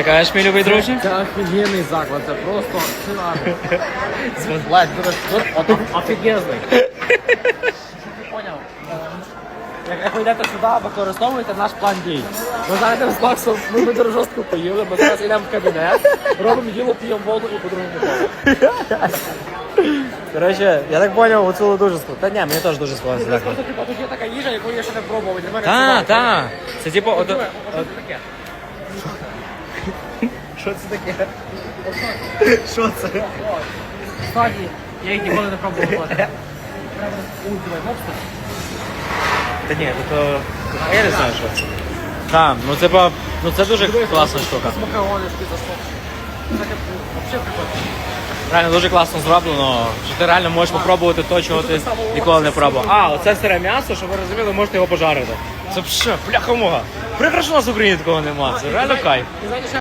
ти кажеш, мій любий друже? Це офігенний заклад, це просто шикарно. Блядь, тут, тут офігезний. Поняв. Е, Як, ви йдете сюди, використовуйте наш план дій. Ми зараз йдемо з Максом, ми, ми дуже жорстко поїли, ми зараз йдемо в кабінет, робимо діло, п'ємо воду і по-другому. Коротше, я так зрозумів, оцю дуже сподобалося. Та ні, мені теж дуже сподобалося. Просто типу, тут є така їжа, яку я ще не пробував. Та, це та. Це типу, от, Що це таке? Що це таке? Що це? Кстати, я їх ніколи не пробував. Та ні, то, то я не знаю, що це. Так, ну це ба- ну це дуже класна штука. З макаронишки засох. Це взагалі прикольно. Реально дуже класно зроблено. Що ти реально можеш попробувати то, чого ти ніколи не пробував. А, оце сире м'ясо, щоб ви розуміли, можете його пожарити. Це що, пляха мога. Прикро, що у нас в Україні такого нема. Це реально кайф. І знаєте, що